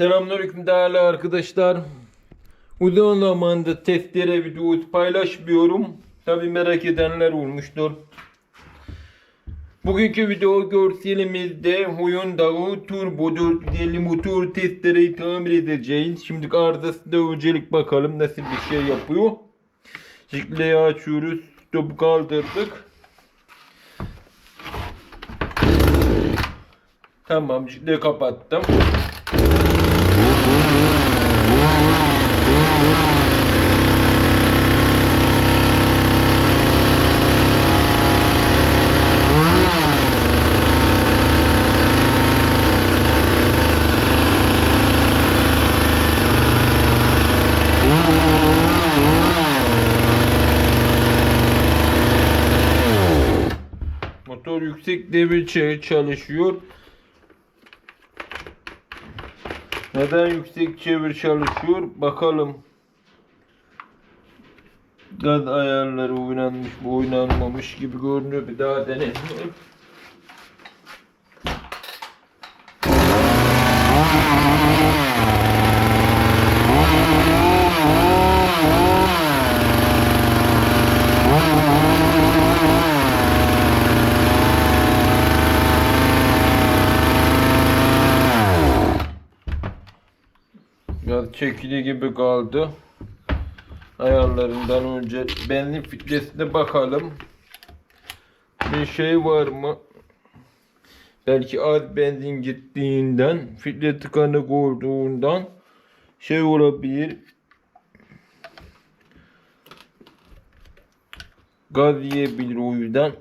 Selamünaleyküm değerli arkadaşlar. Uzun zamandır testere videosu paylaşmıyorum. Tabi merak edenler olmuştur. Bugünkü video görselimizde Hyundai Turbo 450 motor testereyi tamir edeceğiz. Şimdi arızasında öncelik bakalım nasıl bir şey yapıyor. Jikleyi açıyoruz. Stopu kaldırdık. Tamam jikleyi kapattım. Motor yüksek devir çağı çalışıyor. Neden yüksek çevir çalışıyor? Bakalım. Gaz ayarları oynanmış mı oynanmamış gibi görünüyor. Bir daha deneyelim. Gaz çekili gibi kaldı. Ayarlarından önce benzin filtresine bakalım. Bir şey var mı? Belki az benzin gittiğinden, filtre tıkanık olduğundan şey olabilir. Gaz yiyebilir o yüzden.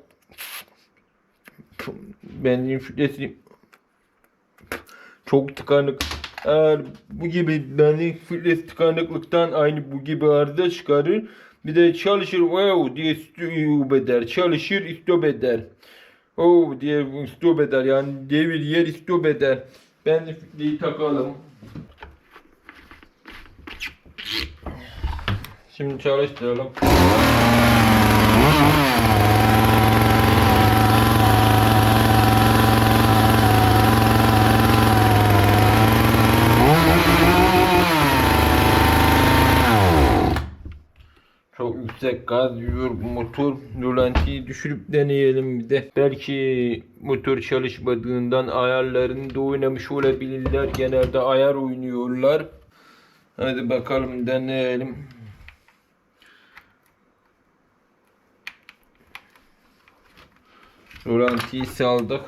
Benzin filtresi çok tıkanık. Eğer bu gibi benzin filtresi tıkanıklıktan aynı bu gibi arıza çıkarır. Bir de çalışır wow diye stop eder. Çalışır stop eder. Oh diye stop eder. Yani devir yer stop eder. Benzin filtreyi takalım. Şimdi çalıştıralım. Çok yüksek gaz yiyor motor. Rölantiyi düşürüp deneyelim bir de. Belki motor çalışmadığından ayarlarında oynamış olabilirler. Genelde ayar oynuyorlar. Hadi bakalım deneyelim. Rölantiyi saldık.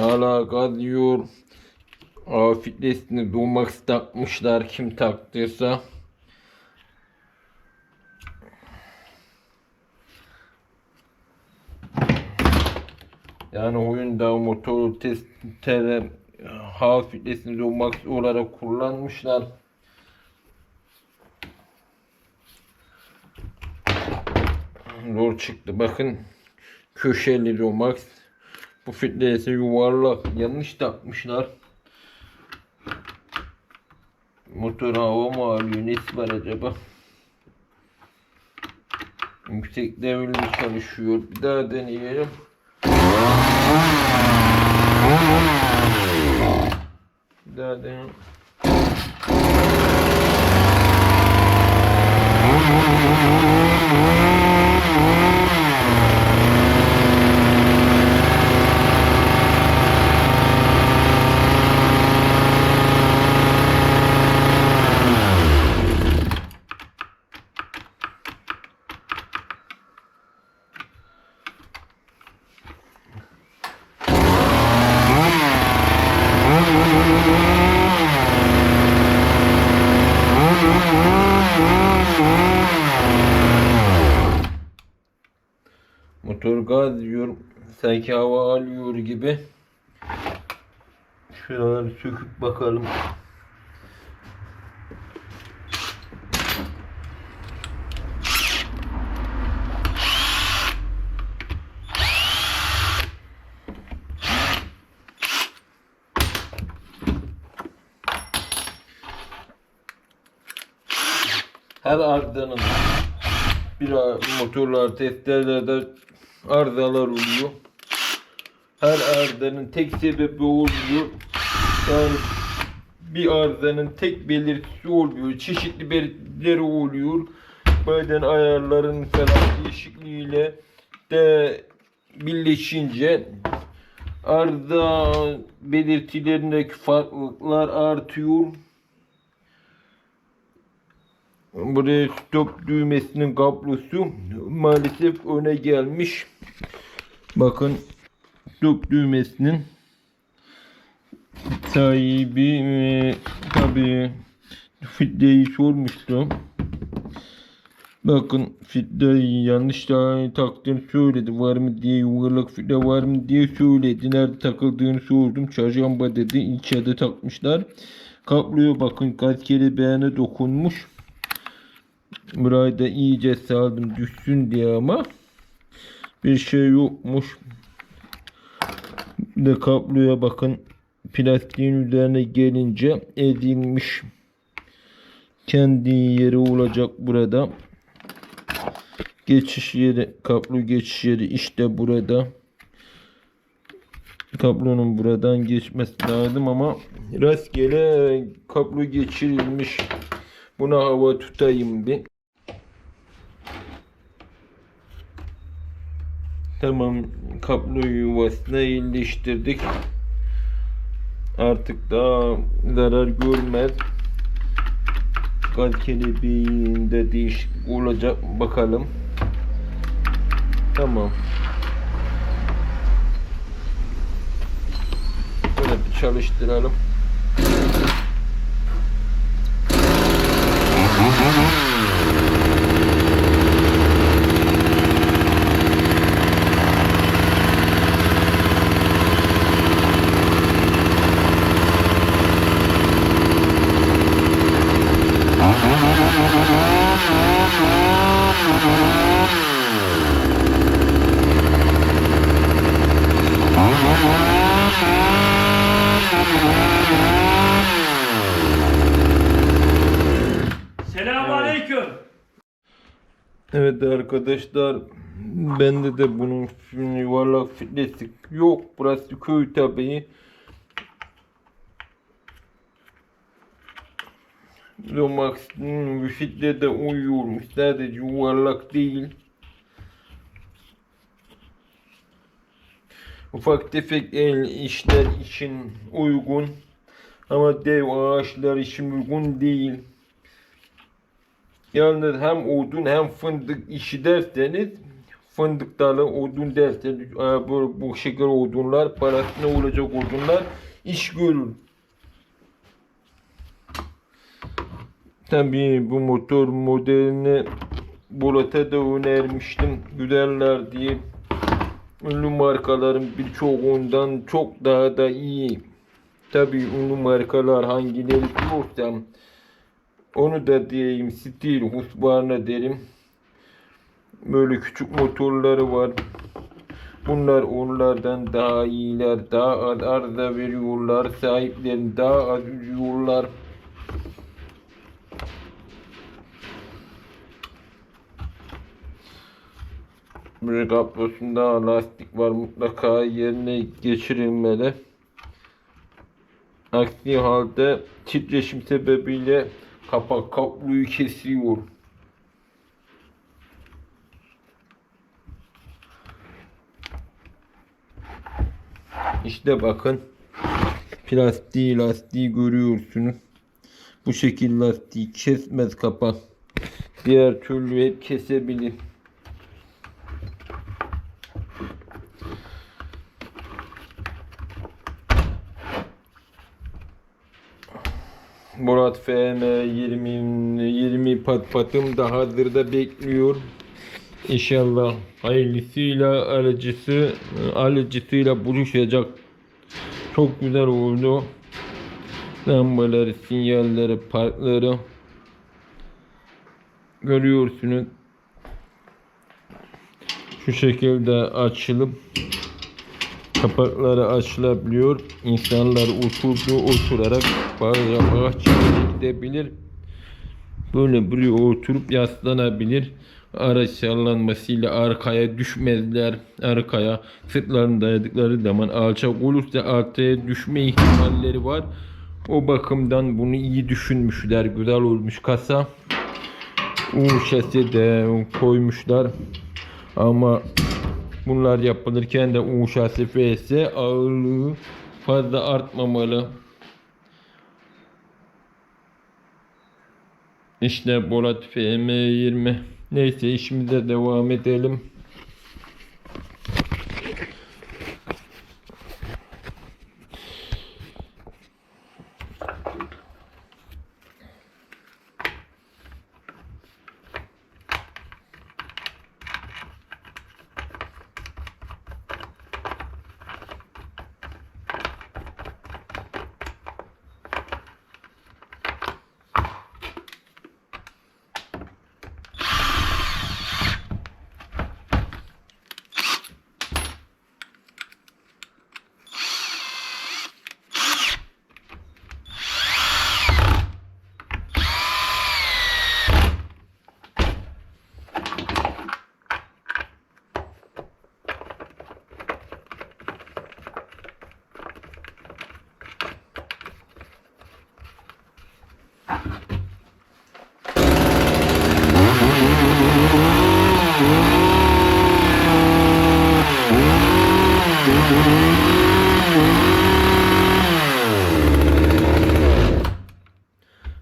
Hala gaz yiyor. Aa, fitnesini Dumax takmışlar. Kim taktıysa. Yani oyunda motor testere hava fitnesini Dumax olarak kullanmışlar. Zor çıktı. Bakın köşeli Dumax. Bu filtresi yuvarlak. Yanlış takmışlar. Motor hava mı alıyor? Nesi var acaba? Yüksek devirli çalışıyor. Bir daha deneyelim. Kıbrıs'taki hava alıyor gibi. Şuraları söküp bakalım. her arızanın bir motorlar testlerde arızalar oluyor. Her arızanın tek sebebi olmuyor. Bir arızanın tek belirtisi olmuyor. Çeşitli belirtileri oluyor. Bazen ayarların falan değişikliğiyle de birleşince arıza belirtilerindeki farklılıklar artıyor. Buraya stop düğmesinin kablosu maalesef öne gelmiş. Bakın stop düğmesinin sahibi e, tabi fitleyi sormuştu. Bakın fitleyi yanlış taktığını söyledi. Var mı diye yuvarlak fitle var mı diye söyledi. Nerede takıldığını sordum. Çarşamba dedi. İçeride takmışlar. Kabloya bakın kaç kere beğene dokunmuş. Burayı da iyice saldım düşsün diye ama bir şey yokmuş. De kabloya bakın plastiğin üzerine gelince ezilmiş. Kendi yeri olacak burada. Geçiş yeri, kablo geçiş yeri işte burada. Kablonun buradan geçmesi lazım ama rastgele kablo geçirilmiş. Buna hava tutayım bir. Tamam kablo yuvasına yerleştirdik. Artık daha zarar görmez. Gaz kelebeğinde değişiklik olacak bakalım. Tamam. Böyle bir çalıştıralım. Evet arkadaşlar bende de bunun yuvarlak filesi yok. Burası köy tabii. Lomax'ın fitle de uyuyormuş. Sadece yuvarlak değil. Ufak tefek el işler için uygun. Ama dev ağaçlar için uygun değil. Yalnız hem odun hem fındık işi derseniz fındık dalı odun derseniz e, bu, bu şeker odunlar parasına olacak odunlar iş görür. Tabii bu motor modelini Bolat'a da önermiştim. Güzeller diye. Ünlü markaların birçoğundan çok daha da iyi. Tabii ünlü markalar hangileri diyorsam onu da diyeyim stil Husqvarna derim. Böyle küçük motorları var. Bunlar onlardan daha iyiler. Daha az arıza veriyorlar. Sahiplerini daha az üzüyorlar. Bir kaplosunda lastik var. Mutlaka yerine geçirilmeli. Aksi halde titreşim sebebiyle kapak kabloyu kesiyor. İşte bakın plastiği lastiği görüyorsunuz. Bu şekil lastiği kesmez kapak. Diğer türlü hep kesebilir. Murat FM 20 20 pat patım da hazırda bekliyor. İnşallah hayırlısıyla alıcısı alıcısıyla buluşacak. Çok güzel oldu. Lambaları, sinyalleri, parkları görüyorsunuz. Şu şekilde açılıp kapakları açılabiliyor. İnsanlar oturduğu oturarak bahçeye gidebilir. Böyle buraya oturup yaslanabilir. Araç sallanmasıyla arkaya düşmezler. Arkaya sırtlarını dayadıkları zaman alçak olursa arkaya düşme ihtimalleri var. O bakımdan bunu iyi düşünmüşler. Güzel olmuş kasa. U şasi de koymuşlar. Ama bunlar yapılırken de U şasi FS ağırlığı fazla artmamalı. İşte Bolat FM20. Neyse işimize devam edelim.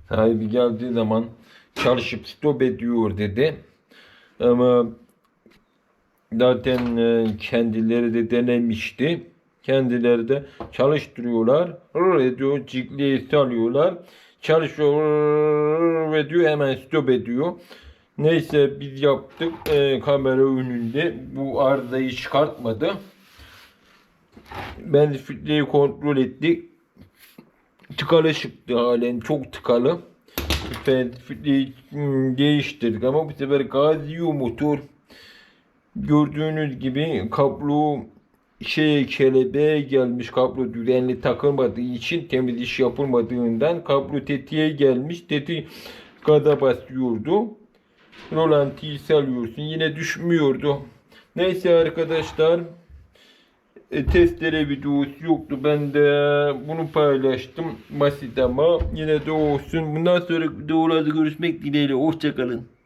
Sahibi geldiği zaman çalışıp stop ediyor dedi. Ama zaten e, kendileri de denemişti. Kendileri de çalıştırıyorlar. Rrr ediyor. Cikliği salıyorlar. Çalışıyor. rrr ediyor. Hemen stop ediyor. Neyse biz yaptık. E, kamera önünde. Bu arızayı çıkartmadı. Ben filtreyi kontrol ettik tıkalı çıktı halen çok tıkalı. Filtreyi hmm, değiştirdik ama bu sefer yiyor motor. Gördüğünüz gibi kablo şey kelebeğe gelmiş kablo düzenli takılmadığı için temiz iş yapılmadığından kablo tetiğe gelmiş tetiği gaza basıyordu. Rolantiyi salıyorsun yine düşmüyordu. Neyse arkadaşlar e, testere videosu yoktu. Ben de bunu paylaştım. Basit ama yine de olsun. Bundan sonra videolarda görüşmek dileğiyle. Hoşçakalın.